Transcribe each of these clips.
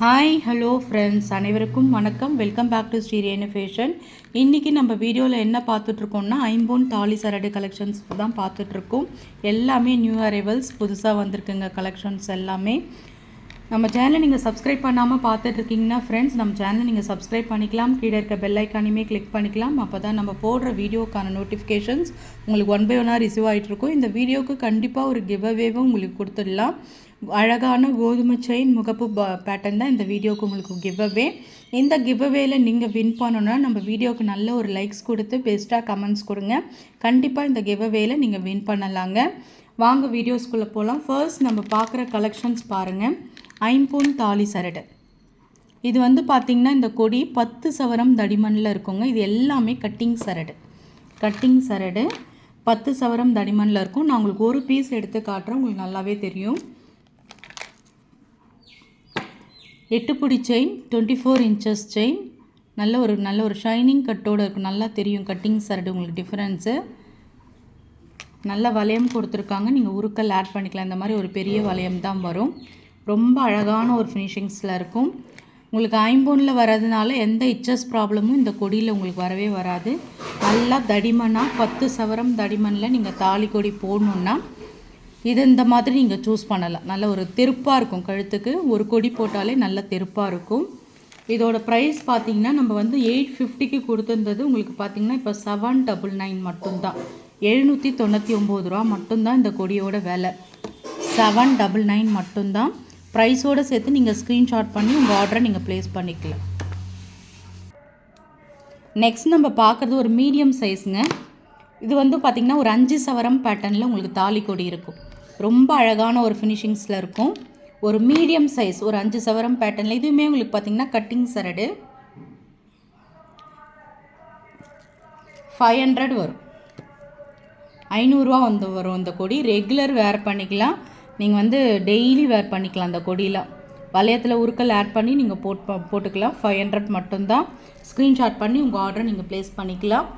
Hi hello friends அனைவருக்கும் வணக்கம். Welcome back to Srirenu fashion இன்றைக்கி நம்ம வீடியோவில் என்ன பார்த்துட்ருக்கோம்னா ஐம்போன் தாலி சரடு கலெக்ஷன்ஸ் தான் பார்த்துட்ருக்கோம். எல்லாமே நியூ அரைவல்ஸ் புதுசாக வந்திருக்குங்க கலெக்ஷன்ஸ் எல்லாமே. நம்ம சேனலை நீங்கள் சப்ஸ்கிரைப் பண்ணாமல் பார்த்துட்ருக்கீங்கன்னா ஃப்ரெண்ட்ஸ் நம்ம சேனலை நீங்கள் சப்ஸ்கிரைப் பண்ணிக்கலாம். கீழே இருக்க பெல் ஐக்கானையுமே கிளிக் பண்ணிக்கலாம். அப்போ தான் நம்ம போடுற வீடியோக்கான நோட்டிஃபிகேஷன்ஸ் உங்களுக்கு ஒன் பை ஒன்னாக ரிசீவ் ஆகிட்டு இருக்கும் இந்த வீடியோவுக்கு கண்டிப்பாக ஒரு கிவ் அவேவும் உங்களுக்கு கொடுத்துடலாம். அழகான கோதுமை செயின் முகப்பு பேட்டர்ன் தான் இந்த வீடியோவுக்கு உங்களுக்கு கிவ்அவே இந்த கிவ்அவேயில் நீங்கள் வின் பண்ணணும்னா நம்ம வீடியோவுக்கு நல்ல ஒரு லைக்ஸ் கொடுத்து பெஸ்ட்டாக கமெண்ட்ஸ் கொடுங்க. கண்டிப்பாக இந்த கிவ் நீங்கள் வின் பண்ணலாங்க. வாங்க வீடியோஸ்குள்ளே போகலாம் ஃபர்ஸ்ட் நம்ம பார்க்குற கலெக்ஷன்ஸ் பாருங்கள் ஐம்பூன் தாலி சரடு. இது வந்து பார்த்திங்கன்னா இந்த கொடி பத்து சவரம் தடிமனில் இருக்குங்க. இது எல்லாமே கட்டிங் சரடு. கட்டிங் சரடு பத்து சவரம் தடிமனில் இருக்கும். நான் உங்களுக்கு ஒரு பீஸ் எடுத்து காட்டுறேன். உங்களுக்கு நல்லாவே தெரியும். எட்டுப்பிடி chain twenty four inches chain நல்ல ஒரு நல்ல ஒரு ஷைனிங் கட்டோடு இருக்கும் நல்லா தெரியும். கட்டிங் சரடு உங்களுக்கு டிஃப்ரென்ஸு நல்ல வளையம் கொடுத்துருக்காங்க. நீங்கள் உருக்கல் ஆட் பண்ணிக்கலாம். இந்த மாதிரி ஒரு பெரிய வளையம் தான் வரும். ரொம்ப அழகான ஒரு ஃபினிஷிங்ஸில் இருக்கும். உங்களுக்கு ஐம்பொனில் வர்றதுனால எந்த இச்சஸ் ப்ராப்ளமும் இந்த கொடியில் உங்களுக்கு வரவே வராது. நல்லா தடிமனாக பத்து சவரம் தடிமனில் நீங்கள் தாலி கொடி போடணுன்னா இது இந்த மாதிரி நீங்கள் சூஸ் பண்ணலாம். நல்ல ஒரு தெருப்பாக இருக்கும் கழுத்துக்கு. ஒரு கொடி போட்டாலே நல்ல தெருப்பாக இருக்கும். இதோட ப்ரைஸ் பார்த்தீங்கன்னா நம்ம வந்து எயிட் ஃபிஃப்டிக்கு கொடுத்துருந்தது. உங்களுக்கு பார்த்தீங்கன்னா இப்போ செவன் டபுள் நைன் மட்டும்தான். எழுநூற்றி தொண்ணூற்றி ஒம்பது ரூபா மட்டும்தான் இந்த கொடியோட விலை. செவன் டபுள் நைன் மட்டும்தான். ப்ரைஸோடு சேர்த்து நீங்கள் ஸ்க்ரீன்ஷாட் பண்ணி உங்கள் ஆர்டரை நீங்கள் ப்ளேஸ் பண்ணிக்கலாம். நெக்ஸ்ட் நம்ம பார்க்குறது ஒரு மீடியம் சைஸுங்க இது வந்து பார்த்திங்கன்னா ஒரு அஞ்சு சவரம் பேட்டர்னில் உங்களுக்கு தாலி கொடி இருக்கும். ரொம்ப அழகான ஒரு ஃபினிஷிங்ஸில் இருக்கும். ஒரு மீடியம் சைஸ் ஒரு அஞ்சு சவரம் பேட்டர்னில் இதுவுமே உங்களுக்கு பார்த்திங்கன்னா கட்டிங் சரடு. ஃபைவ் ஹண்ட்ரட் வரும். ஐநூறுரூவா வந்து வரும் இந்த கொடி. ரெகுலர் வேர் பண்ணிக்கலாம். நீங்கள் வந்து டெய்லி வேர் பண்ணிக்கலாம் அந்த கொடியெலாம் வளையத்தில் உருக்கல் ஆட் பண்ணி நீங்கள் போட் போட்டுக்கலாம். ஃபைவ் ஹண்ட்ரட் மட்டும்தான். ஸ்க்ரீன்ஷாட் பண்ணி உங்கள் ஆர்டரை நீங்கள் ப்ளேஸ் பண்ணிக்கலாம்.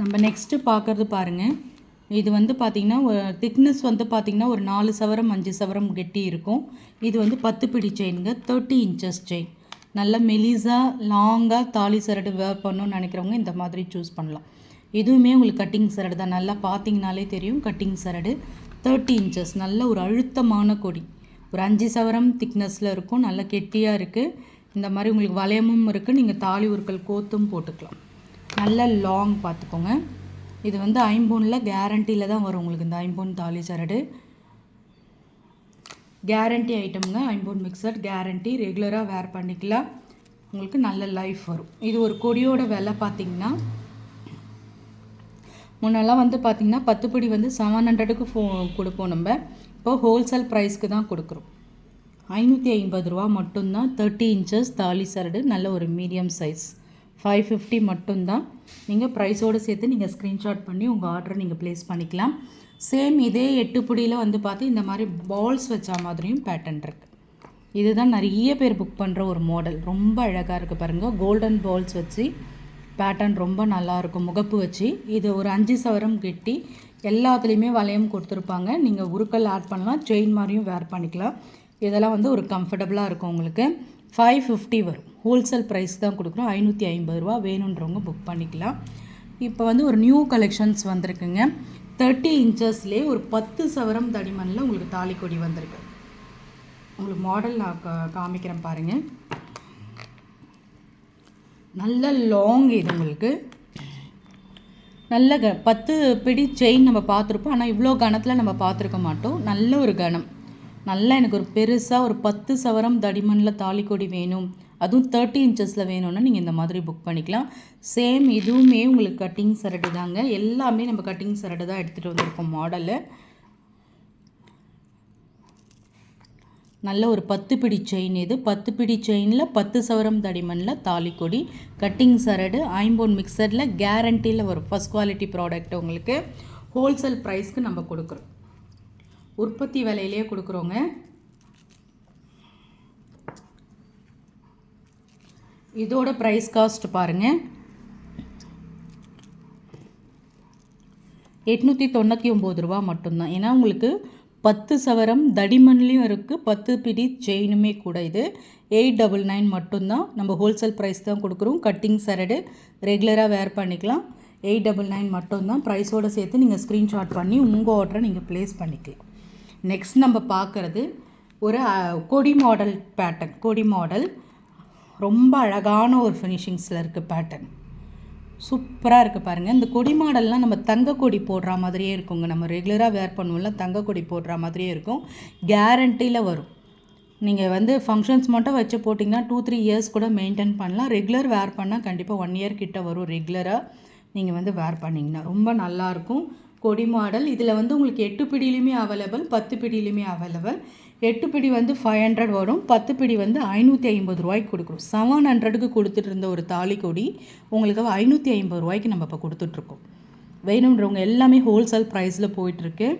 நம்ம நெக்ஸ்ட்டு பார்க்குறது பாருங்கள் இது வந்து பார்த்திங்கன்னா திக்னஸ் வந்து பார்த்திங்கன்னா ஒரு நாலு சவரம் அஞ்சு சவரம் கெட்டி இருக்கும். இது வந்து பத்து பிடி செயினுங்க தேர்ட்டி இன்ச்சஸ் செயின் நல்ல மெலிஸாக லாங்காக தாலி சரடு வேர் பண்ணணும்னு நினைக்கிறவங்க இந்த மாதிரி சூஸ் பண்ணலாம். இதுவுமே உங்களுக்கு கட்டிங் சரடு தான். நல்லா பார்த்தீங்கனாலே தெரியும் கட்டிங் சரடு. தேர்ட்டி இன்ச்சஸ் நல்ல ஒரு அழுத்தமான கொடி. ஒரு அஞ்சு சவரம் திக்னஸில் இருக்கும் நல்ல கெட்டியாக இருக்குது இந்த மாதிரி உங்களுக்கு வளையமும் இருக்குது நீங்கள் தாலி உருக்கள் கோத்தும் போட்டுக்கலாம். நல்ல லாங் பார்த்துக்கோங்க இது வந்து ஐம்பொனில் கேரண்டியில் தான் வரும் உங்களுக்கு இந்த ஐம்பொன் தாலி சரடு. கேரண்டி ஐட்டம்ங்க ஐம்பொன் மிக்சர் கேரண்டி ரெகுலராக வேர் பண்ணிக்கலாம். உங்களுக்கு நல்ல லைஃப் வரும். இது ஒரு கொடியோட விலை பார்த்திங்கன்னா முன்னெல்லாம் வந்து பார்த்திங்கன்னா பத்து பிடி வந்து செவன் ஹண்ட்ரடுக்கு ஃபோ கொடுப்போம் நம்ம. இப்போ ஹோல்சேல் ப்ரைஸ்க்கு தான் கொடுக்குறோம். ஐநூற்றி ஐம்பது ரூபா மட்டும்தான் தேர்ட்டி இன்ச்சஸ் தாலி சரடு நல்ல ஒரு மீடியம் சைஸ் ஃபைவ் ஃபிஃப்டி மட்டும்தான். நீங்கள் ப்ரைஸோடு சேர்த்து நீங்கள் ஸ்க்ரீன்ஷாட் பண்ணி உங்கள் ஆர்டரை நீங்கள் ப்ளேஸ் பண்ணிக்கலாம். சேம் இதே எட்டு பிடியில் வந்து பார்த்து இந்த மாதிரி பால்ஸ் வச்ச மாதிரியும் பேட்டர்ன் இருக்குது இதுதான் நிறைய பேர் புக் பண்ணுற ஒரு மாடல் ரொம்ப அழகாக இருக்குது பாருங்கள் கோல்டன் பால்ஸ் வச்சு பேட்டர்ன் ரொம்ப நல்லாயிருக்கும் முகப்பு வச்சு. இது ஒரு அஞ்சு சவரம் கெட்டி எல்லாத்துலேயுமே வளையம் கொடுத்துருப்பாங்க. நீங்கள் உருக்கல் ஆட் பண்ணலாம். செயின் மாதிரியும் வேர் பண்ணிக்கலாம். இதெல்லாம் வந்து ஒரு கம்ஃபர்டபுளாக இருக்கும் உங்களுக்கு. ஃபைவ் ஃபிஃப்டி வரும். ஹோல்சேல் ப்ரைஸ் தான் கொடுக்குறோம். ஐநூற்றி ஐம்பது ரூபா வேணுன்றவங்க புக் பண்ணிக்கலாம். இப்போ வந்து ஒரு நியூ கலெக்ஷன்ஸ் வந்திருக்குங்க. தேர்ட்டி இன்ச்சஸ்லேயே ஒரு பத்து சவரம் தடிமனில் உங்களுக்கு தாலி கொடி வந்திருக்கு. உங்களுக்கு மாடல் நான் காமிக்கிறேன் பாருங்கள் நல்ல லாங் இது உங்களுக்கு. நல்ல க பத்து பிடி செயின் நம்ம பார்த்துருப்போம். ஆனால் இவ்வளோ கணத்தில் நம்ம பார்த்துருக்க மாட்டோம். நல்ல ஒரு கணம். நல்லா எனக்கு ஒரு பெருசாக ஒரு பத்து சவரம் தடிமனில் தாலி கொடி வேணும். அதுவும் தேர்ட்டி இன்ச்சஸில் வேணும்னா நீங்கள் இந்த மாதிரி புக் பண்ணிக்கலாம். சேம் இதுவுமே உங்களுக்கு கட்டிங் சரடு தாங்க. எல்லாமே நம்ம கட்டிங் சரடு தான் எடுத்துகிட்டு வந்திருக்கோம் மாடலு நல்ல ஒரு பத்து பிடி செயின் இது. பத்து பிடி செயினில் பத்து சவரம் தடிமனில் தாலிக்கொடி கட்டிங் சரடு ஐம்போன் மிக்சரில் கேரண்டியில் ஒரு ஃபஸ்ட் குவாலிட்டி ப்ராடக்ட் உங்களுக்கு. ஹோல்சேல் ப்ரைஸ்க்கு நம்ம கொடுக்குறோம். உற்பத்தி விலையிலேயே கொடுக்குறோங்க. இதோட ப்ரைஸ் காஸ்ட் பாருங்கள் எட்நூற்றி தொண்ணூற்றி ஒம்பது ரூபா மட்டும்தான். ஏன்னா உங்களுக்கு பத்து சவரம் தடிமண்லேயும் இருக்குது பத்து பிடி செயினுமே கூட இது. எயிட் டபுள் நைன் மட்டும்தான். நம்ம ஹோல்சேல் ப்ரைஸ் தான் கொடுக்குறோம். கட்டிங் சரடு ரெகுலராக வேர் பண்ணிக்கலாம். எயிட் டபுள் நைன் மட்டும்தான். ப்ரைஸோடு சேர்த்து நீங்கள் ஸ்க்ரீன்ஷாட் பண்ணி உங்கள் ஆர்டரை நீங்கள் ப்ளேஸ் பண்ணிக்கலாம். நெக்ஸ்ட் நம்ம பார்க்குறது ஒரு கொடி மாடல் பேட்டர்ன் கொடி மாடல் ரொம்ப அழகான ஒரு ஃபினிஷிங்ஸில் இருக்குது பேட்டர்ன் சூப்பராக இருக்குது பாருங்கள் இந்த கொடி மாடல்லாம் நம்ம தங்க கொடி போடுற மாதிரியே இருக்குங்க. நம்ம ரெகுலராக வேர் பண்ணுவோம்ல தங்க கொடி போடுற மாதிரியே இருக்கும். கேரண்டியில் வரும். நீங்கள் வந்து ஃபங்க்ஷன்ஸ் மட்டும் வச்சு போட்டிங்கன்னா டூ த்ரீ இயர்ஸ் கூட மெயின்டைன் பண்ணலாம். ரெகுலர் வேர் பண்ணால் கண்டிப்பாக ஒன் இயர் கிட்ட வரும். ரெகுலராக நீங்கள் வந்து வேர் பண்ணிங்கன்னா ரொம்ப நல்லாயிருக்கும் கொடி மாடல். இதில் வந்து உங்களுக்கு எட்டு பிடியிலையுமே அவைலபிள் பத்து பிடியிலையுமே அவைலபிள் எட்டு பிடி வந்து ஃபைவ் ஹண்ட்ரட் வரும். பத்து பிடி வந்து ஐநூற்றி ஐம்பது ரூபாய்க்கு கொடுக்குறோம். செவன் ஹண்ட்ரடுக்கு கொடுத்துட்டு இருந்த ஒரு தாலி கொடி உங்களுக்கு ஐநூற்றி ஐம்பது ரூபாய்க்கு நம்ம இப்போ கொடுத்துட்ருக்கோம் வேணுன்றவங்க எல்லாமே ஹோல்சேல் ப்ரைஸில் போயிட்டுருக்கு.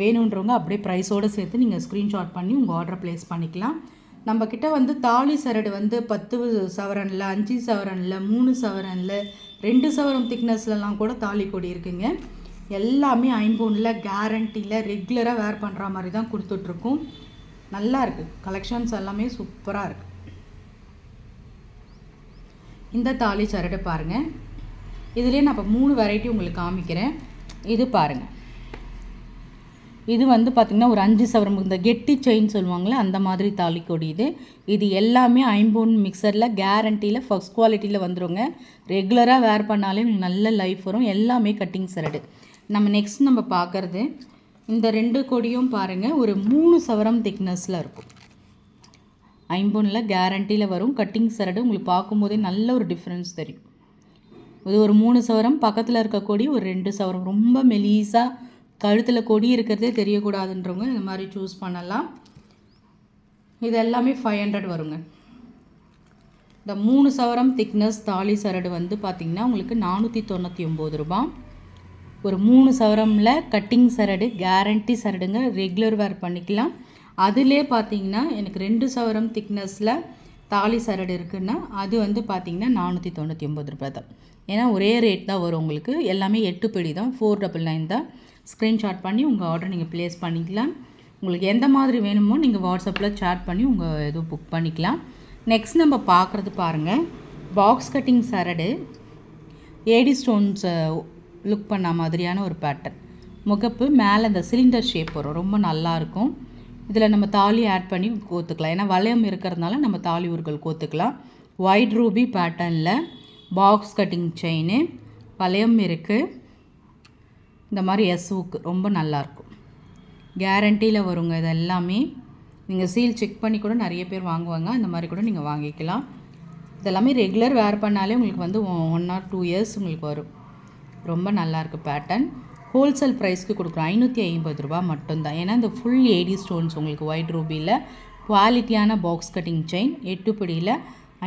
வேணுன்றவங்க அப்படியே ப்ரைஸோடு சேர்த்து நீங்கள் ஸ்க்ரீன்ஷாட் பண்ணி உங்கள் ஆர்டர் ப்ளேஸ் பண்ணிக்கலாம். நம்ம வந்து தாலி சரடு வந்து பத்து சவரனில் அஞ்சு சவரனில் மூணு சவரனில் ரெண்டு சவரம் திக்னஸ்லலாம் கூட தாலி கொடி இருக்குங்க. எல்லாமே ஐம்பூனில் கேரண்டியில் ரெகுலராக வேர் பண்ணுற மாதிரி தான் கொடுத்துட்ருக்கோம். நல்லா இருக்குது கலெக்ஷன்ஸ் எல்லாமே சூப்பராக இருக்குது இந்த தாலி சரடு பாருங்கள் இதுலேயே நான் இப்போ மூணு வெரைட்டி உங்களுக்கு காமிக்கிறேன். இது பாருங்கள் இது வந்து பார்த்திங்கன்னா ஒரு அஞ்சு சவரம் இந்த கெட்டி செயின் சொல்லுவாங்களே அந்த மாதிரி தாலி கொடி இது. இது எல்லாமே ஐம்பொன் மிக்சரில் கேரண்டியில் ஃபர்ஸ்ட் குவாலிட்டியில் வந்துருங்க. ரெகுலராக வேர் பண்ணாலே உங்களுக்கு நல்ல லைஃப் வரும். எல்லாமே கட்டிங் சரடு. நம்ம நெக்ஸ்ட் நம்ம பார்க்குறது இந்த ரெண்டு கொடியும் பாருங்கள் ஒரு மூணு சவரம் திக்னஸில் இருக்கும். ஐம்பொனில் கேரண்டியில் வரும் கட்டிங் சரடு உங்களுக்கு பார்க்கும்போதே நல்ல ஒரு டிஃப்ரென்ஸ் தெரியும். இது ஒரு மூணு சவரம் பக்கத்தில் இருக்க கொடி ஒரு ரெண்டு சவரம். ரொம்ப மெலீஸாக கழுத்தில் கொடி இருக்கிறதே தெரியக்கூடாதுன்றவங்க இந்த மாதிரி சூஸ் பண்ணலாம். இது எல்லாமே ஃபைவ் ஹண்ட்ரட் வருங்க. இந்த மூணு சவரம் திக்னஸ் தாலி சரடு வந்து பார்த்திங்கன்னா உங்களுக்கு நானூற்றி தொண்ணூற்றி ஒம்பது ரூபாய். ஒரு மூணு சவரமில் கட்டிங் சரடு கேரண்டி சரடுங்க ரெகுலர் வேர் பண்ணிக்கலாம். அதிலே பார்த்தீங்கன்னா எனக்கு ரெண்டு சவரம் திக்னஸில் தாலி சரடு இருக்குன்னா அது வந்து பார்த்தீங்கன்னா நானூற்றி தொண்ணூற்றி ஒம்பது ரூபாய் தான். ஏன்னா ஒரே ரேட் தான் வரும் உங்களுக்கு. எல்லாமே எட்டு பிடி தான் ஃபோர் டபுள் நைன் தான். ஸ்க்ரீன்ஷாட் பண்ணி உங்கள் ஆர்டர் நீங்கள் ப்ளேஸ் பண்ணிக்கலாம். உங்களுக்கு எந்த மாதிரி வேணுமோ நீங்கள் வாட்ஸ்அப்பில் சேட் பண்ணி உங்கள் இது புக் பண்ணிக்கலாம். நெக்ஸ்ட் நம்ம பார்க்குறது பாருங்கள் பாக்ஸ் கட்டிங் சரடு ஏடி ஸ்டோன்ஸை லுக் பண்ண மாதிரியான ஒரு பேட்டர்ன் முகப்பு மேலே இந்த சிலிண்டர் ஷேப் வரும். ரொம்ப நல்லாயிருக்கும் இதில் நம்ம தாலி ஆட் பண்ணி கோத்துக்கலாம். ஏன்னா வளையம் இருக்கிறதுனால நம்ம தாலி ஊர்கள் கோத்துக்கலாம். ஒயிட் ரூபி பேட்டர்னில் பாக்ஸ் கட்டிங் செயின் வளையம் இருக்குது இந்த மாதிரி எஸ்வுக்கு ரொம்ப நல்லாயிருக்கும் கேரண்டியில் வருங்க இது எல்லாமே. நீங்கள் சீல் செக் பண்ணி கூட நிறைய பேர் வாங்குவாங்க. அந்த மாதிரி கூட நீங்கள் வாங்கிக்கலாம். இதெல்லாமே ரெகுலர் வேர் பண்ணாலே உங்களுக்கு வந்து ஒன் ஆர் டூ இயர்ஸ் உங்களுக்கு வரும். ரொம்ப நல்லாயிருக்கு பேட்டர்ன் ஹோல்சேல் ப்ரைஸ்க்கு கொடுக்குறோம். ஐநூற்றி ஐம்பது ரூபா மட்டும்தான். ஏன்னா இந்த ஃபுல் ஏடி ஸ்டோன்ஸ் உங்களுக்கு ஒயிட் ரூபியில் குவாலிட்டியான பாக்ஸ் கட்டிங் செயின் எட்டு பிடியில்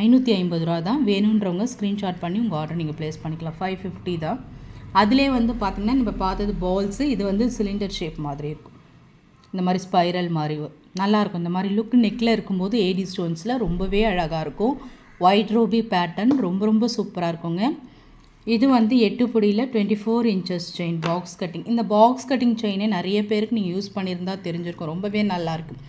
ஐநூற்றி ஐம்பது ரூபா தான் வேணுன்றவங்க ஸ்க்ரீன்ஷாட் பண்ணி உங்கள் ஆர்டர் நீங்கள் ப்ளேஸ் பண்ணிக்கலாம். ஃபைவ் ஃபிஃப்டி தான். அதிலே வந்து பார்த்திங்கன்னா நம்ம பார்த்தது பால்ஸு இது வந்து சிலிண்டர் ஷேப் மாதிரி இருக்கும். இந்த மாதிரி ஸ்பைரல் மாதிரி. நல்லாயிருக்கும் இந்த மாதிரி லுக் நெக்கில் இருக்கும்போது ஏடி ஸ்டோன்ஸில் ரொம்பவே அழகாக இருக்கும். ஒயிட் ரூபி பேட்டர்ன் ரொம்ப ரொம்ப சூப்பராக இருக்குங்க. இது வந்து எட்டு பொடியில் twenty four inches chain box cutting இந்த பாக்ஸ் கட்டிங் செயினே நிறைய பேருக்கு நீங்கள் யூஸ் பண்ணியிருந்தா தெரிஞ்சிருக்கும். ரொம்பவே நல்லாயிருக்கும்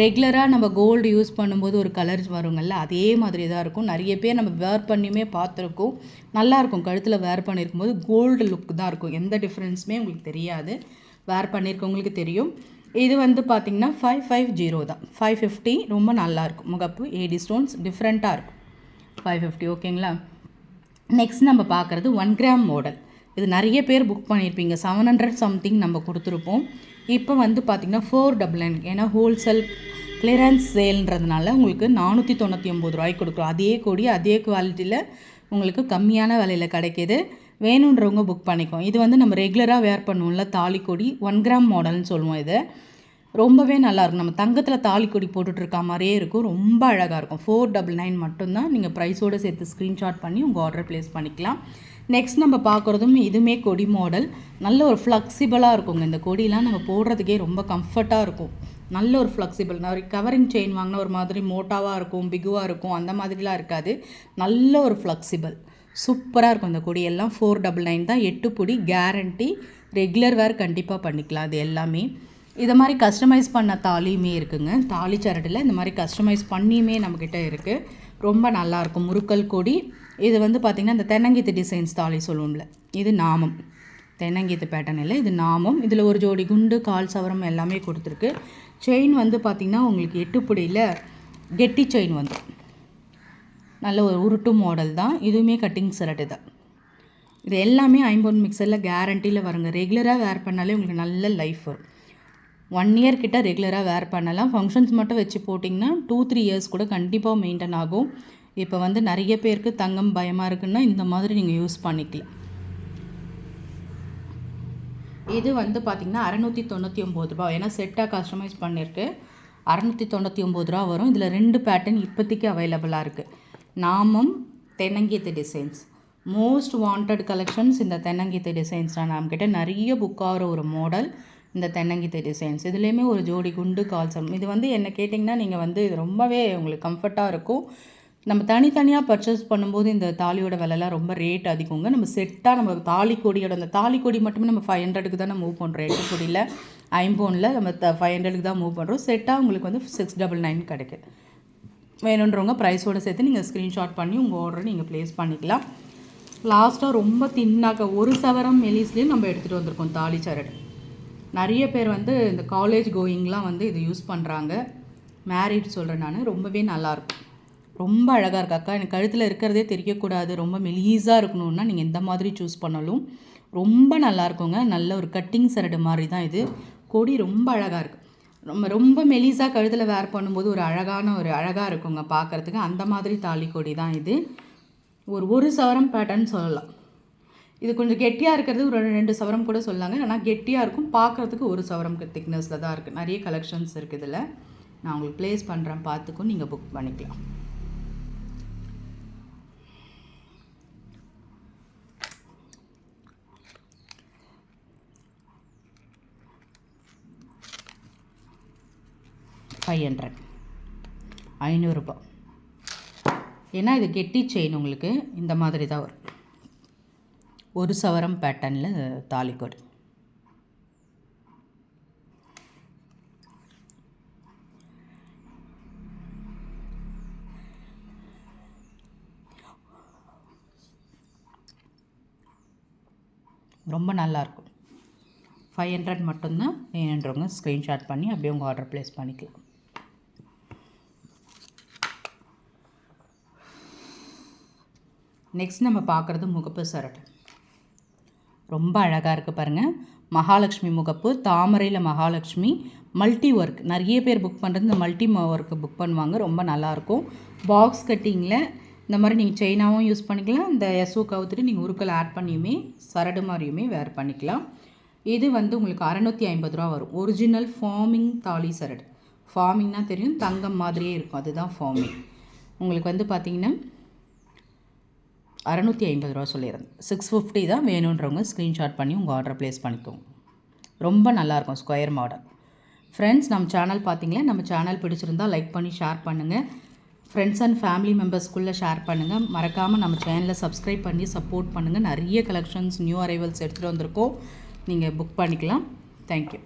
ரெகுலராக நம்ம கோல்டு யூஸ் பண்ணும்போது ஒரு கலர் வருங்கள்ல அதே மாதிரி தான் இருக்கும். நிறைய பேர் நம்ம வேர் பண்ணியுமே பார்த்துருக்கோம். நல்லாயிருக்கும் கழுத்தில் வேர் பண்ணியிருக்கும் போது கோல்டு லுக் தான் இருக்கும். எந்த டிஃப்ரென்ஸுமே உங்களுக்கு தெரியாது. வேர் பண்ணியிருக்கவங்களுக்கு தெரியும். இது வந்து பார்த்திங்கன்னா ஃபைவ் ஃபைவ் ஜீரோ தான். ஃபைவ் ஃபிஃப்டி ரொம்ப நல்லாயிருக்கும் முகப்பு ஏடி ஸ்டோன்ஸ் டிஃப்ரெண்ட்டாக இருக்கும். ஃபைவ் ஃபிஃப்டி ஓகேங்களா நெக்ஸ்ட் நம்ம பார்க்குறது ஒன் கிராம் மாடல் இது நிறைய பேர் புக் பண்ணியிருப்பீங்க. செவன் ஹண்ட்ரட் சம்திங் நம்ம கொடுத்துருப்போம். இப்போ வந்து பார்த்திங்கன்னா ஃபோர் டபுள் நைன் ஏன்னா ஹோல்சேல் கிளியரன்ஸ் சேல்ன்றதுனால உங்களுக்கு நானூற்றி தொண்ணூற்றி ஒம்பது ரூபாய்க்கு கொடுக்குறோம் அதே கொடி அதே குவாலிட்டியில் உங்களுக்கு கம்மியான விலையில் கிடைக்கிது. வேணுன்றவங்க புக் பண்ணிக்கோம் இது வந்து நம்ம ரெகுலராக வேர் பண்ணுவோம்ல தாலி கொடி ஒன் கிராம் மாடல்னு சொல்லுவோம் இதை. ரொம்பவே நல்லாயிருக்கும் நம்ம தங்கத்தில் தாலி கொடி போட்டுட்ருக்க மாதிரியே இருக்கும். ரொம்ப அழகாக இருக்கும். ஃபோர் டபுள் நைன் மட்டும்தான். நீங்கள் ப்ரைஸோடு சேர்த்து ஸ்க்ரீன்ஷாட் பண்ணி உங்கள் ஆர்டர் ப்ளேஸ் பண்ணிக்கலாம். நெக்ஸ்ட் நம்ம பார்க்குறதும் இதுவுமே கொடி மாடல் நல்ல ஒரு ஃப்ளெக்சிபிளாக இருக்குங்க. இந்த கொடிலாம் நம்ம போடுறதுக்கே ரொம்ப கம்ஃபர்ட்டாக இருக்கும். நல்ல ஒரு ஃப்ளெக்சிபிள் நான் ஒரு கவரிங் செயின் வாங்கினா ஒரு மாதிரி மோட்டாவாக இருக்கும் பிகுவாக இருக்கும் அந்த மாதிரிலாம் இருக்காது. நல்ல ஒரு ஃப்ளெக்சிபிள் சூப்பராக இருக்கும் இந்த கொடி எல்லாம் ஃபோர் டபுள் நைன் தான். எட்டு பொடி கேரண்டி ரெகுலர் வேர் கண்டிப்பாக பண்ணிக்கலாம். அது எல்லாமே. இதை மாதிரி கஸ்டமைஸ் பண்ண தாலியுமே இருக்குங்க. தாலி சரட்டில் இந்த மாதிரி கஸ்டமைஸ் பண்ணியுமே நம்மக்கிட்ட இருக்குது ரொம்ப நல்லாயிருக்கும் முறுக்கல் கொடி. இது வந்து பார்த்திங்கன்னா இந்த தென்னங்கீத்து டிசைன்ஸ் தாலி சொல்லுவோம்ல. இது நாமம். தென்னங்கீத்து பேட்டர்ன் இல்லை. இது நாமம். இதில் ஒரு ஜோடி குண்டு கால் சவரம் எல்லாமே கொடுத்துருக்கு. செயின் வந்து பார்த்திங்கன்னா உங்களுக்கு எட்டுப்புடியில் கெட்டி செயின் வந்து. நல்ல ஒரு உருட்டு மாடல் தான். இதுவுமே கட்டிங் சரட்டு தான். இது எல்லாமே ஐம்பொன் மிக்சரில் கேரண்டியில் வருங்க. ரெகுலராக வேர் பண்ணாலே உங்களுக்கு நல்ல லைஃப் வரும். ஒன் இயர் கிட்ட ரெகுலராக வேர் பண்ணலாம். ஃபங்க்ஷன்ஸ் மட்டும் வச்சு போட்டிங்கன்னா டூ த்ரீ இயர்ஸ் கூட கண்டிப்பாக மெயின்டைன் ஆகும். இப்போ வந்து நிறைய பேருக்கு தங்கம் பயமாக இருக்குன்னா இந்த மாதிரி நீங்கள் யூஸ் பண்ணிக்கலாம். இது வந்து பார்த்திங்கன்னா அறநூற்றி தொண்ணூற்றி ஒம்பது ரூபா ஏன்னா செட்டாக கஸ்டமைஸ் பண்ணியிருக்கு அறநூற்றி தொண்ணூற்றி ஒம்பது ரூபா வரும். இதில் ரெண்டு பேட்டர்ன் இப்போதைக்கு அவைலபிளாக இருக்குது நாமம் தென்னங்கீத்து டிசைன்ஸ் மோஸ்ட் வாண்டட் கலெக்ஷன்ஸ் இந்த தென்னங்கீத்து டிசைன்ஸ் தான். நம்மக்கிட்ட நிறைய புக்காகிற ஒரு மாடல் இந்த தென்னங்கித்தை டிசைன்ஸ் இதுலேயுமே ஒரு ஜோடி குண்டு கால்சம் இது வந்து என்ன கேட்டிங்கன்னா நீங்கள் வந்து இது ரொம்பவே உங்களுக்கு கம்ஃபர்ட்டாக இருக்கும். நம்ம தனித்தனியாக பர்ச்சேஸ் பண்ணும்போது இந்த தாலியோட விலைலாம் ரொம்ப ரேட் அதிகங்க. நம்ம செட்டாக நம்ம தாலி கொடியோட அந்த தாலி கொடி மட்டுமே நம்ம ஃபைவ் ஹண்ட்ரடுக்கு தான் மூவ் பண்ணுறோம் எட்டு கொடியில் ஐம்போனில் நம்ம த ஃபைவ் ஹண்ட்ரடுக்கு தான் மூவ் பண்ணுறோம் செட்டாக உங்களுக்கு வந்து சிக்ஸ் டபுள் நைன் கிடைக்குது வேணுன்றவங்க ப்ரைஸோடு சேர்த்து நீங்கள் ஸ்க்ரீன்ஷாட் பண்ணி உங்கள் ஆர்டரை நீங்கள் ப்ளேஸ் பண்ணிக்கலாம். லாஸ்ட்டாக ரொம்ப தின்னாக்க ஒரு சவரம் மெலிஸ்லேயும் நம்ம எடுத்துகிட்டு வந்திருக்கோம் தாலி சரடு. நிறைய பேர் வந்து இந்த காலேஜ் கோயிங்லாம் வந்து இது யூஸ் பண்ணுறாங்க மேரிட் சொல்கிறேன் நான். ரொம்பவே நல்லாயிருக்கும் ரொம்ப அழகாக இருக்கு அக்கா. எனக்கு கழுத்தில் இருக்கிறதே தெரியக்கூடாது. ரொம்ப மெலீஸாக இருக்கணும்னா நீங்கள் எந்த மாதிரி சூஸ் பண்ணலும் ரொம்ப நல்லா இருக்குங்க. நல்ல ஒரு கட்டிங் சரடு மாதிரி தான் இது. கொடி ரொம்ப அழகாக இருக்குது ரொம்ப ரொம்ப மெலிசாக கழுத்தில் வேர் பண்ணும்போது ஒரு அழகான ஒரு அழகாக இருக்குங்க பார்க்குறதுக்கு அந்த மாதிரி தாலி கொடி தான் இது. ஒரு ஒரு சவரம் பேட்டர்ன் சொல்லலாம். இது கொஞ்சம் கெட்டியாக இருக்கிறது ஒரு ரெண்டு சவரம் கூட சொல்லாங்க. ஆனால் கெட்டியாக இருக்கும். பார்க்குறதுக்கு ஒரு சவரம் திக்னஸில் தான் இருக்குது நிறைய கலெக்ஷன்ஸ் இருக்குது இதில். நான் உங்களுக்கு ப்ளேஸ் பண்ணுறேன் பார்த்துக்கும் நீங்கள் புக் பண்ணிக்கலாம். ஃபைவ் ஹண்ட்ரட் ஐநூறுரூபா ஏன்னா இது கெட்டி செயின் உங்களுக்கு. இந்த மாதிரி தான் வரும். ஒரு சவரம் பேட்டர்னில் தாலிக்கோடு ரொம்ப நல்லாயிருக்கும் ஃபைவ் ஹண்ட்ரட் மட்டும்தான் வேணுன்றவங்க ஸ்க்ரீன்ஷாட் பண்ணி அப்படியே உங்கள் ஆர்டர் ப்ளேஸ் பண்ணிக்கலாம். நெக்ஸ்ட் நம்ம பார்க்குறது முகப்பு சரட்டை ரொம்ப அழகாக இருக்குது பாருங்கள் மகாலட்சுமி முகப்பு தாமரையில் மகாலட்சுமி மல்டி ஒர்க் நிறைய பேர் புக் பண்ணுறது இந்த மல்டி ஒர்க்கு புக் பண்ணுவாங்க. ரொம்ப நல்லாயிருக்கும் பாக்ஸ் கட்டிங்கில் இந்த மாதிரி நீங்கள் செயினாகவும் யூஸ் பண்ணிக்கலாம். இந்த எஸ்ஓ கவுத்துட்டு நீங்கள் உருக்கள் ஆட் பண்ணியுமே சரடு மாதிரியுமே வேர் பண்ணிக்கலாம். இது வந்து உங்களுக்கு அறநூற்றி ஐம்பது ரூபா வரும். ஒரிஜினல் ஃபார்மிங் தாலி சரடு. ஃபார்மிங்னால் தெரியும். தங்கம் மாதிரியே இருக்கும். அதுதான் ஃபார்மிங் உங்களுக்கு வந்து பார்த்திங்கன்னா அறநூற்றி ஐம்பது ரூபா சொல்லியிருந்தேன். சிக்ஸ் ஃபிஃப்டி தான் வேணுன்றவங்க ஸ்க்ரீன்ஷாட் பண்ணி உங்கள் ஆர்டர் ப்ளேஸ் பண்ணிக்கோங்க. ரொம்ப நல்லாயிருக்கும் ஸ்கொயர் மாடல் ஃப்ரெண்ட்ஸ் நம்ம சேனல் பார்த்தீங்களா? நம்ம சேனல் பிடிச்சிருந்தால் லைக் பண்ணி ஷேர் பண்ணுங்கள் ஃப்ரெண்ட்ஸ் அண்ட் ஃபேமிலி மெம்பர்ஸ்க்குள்ளே ஷேர் பண்ணுங்கள் மறக்காமல் நம்ம சேனலை சப்ஸ்கிரைப் பண்ணி சப்போர்ட் பண்ணுங்கள் நிறைய கலெக்ஷன்ஸ் நியூ அரைவல்ஸ் எடுத்துகிட்டு வந்திருக்கோம். நீங்கள் புக் பண்ணிக்கலாம். தேங்க்யூ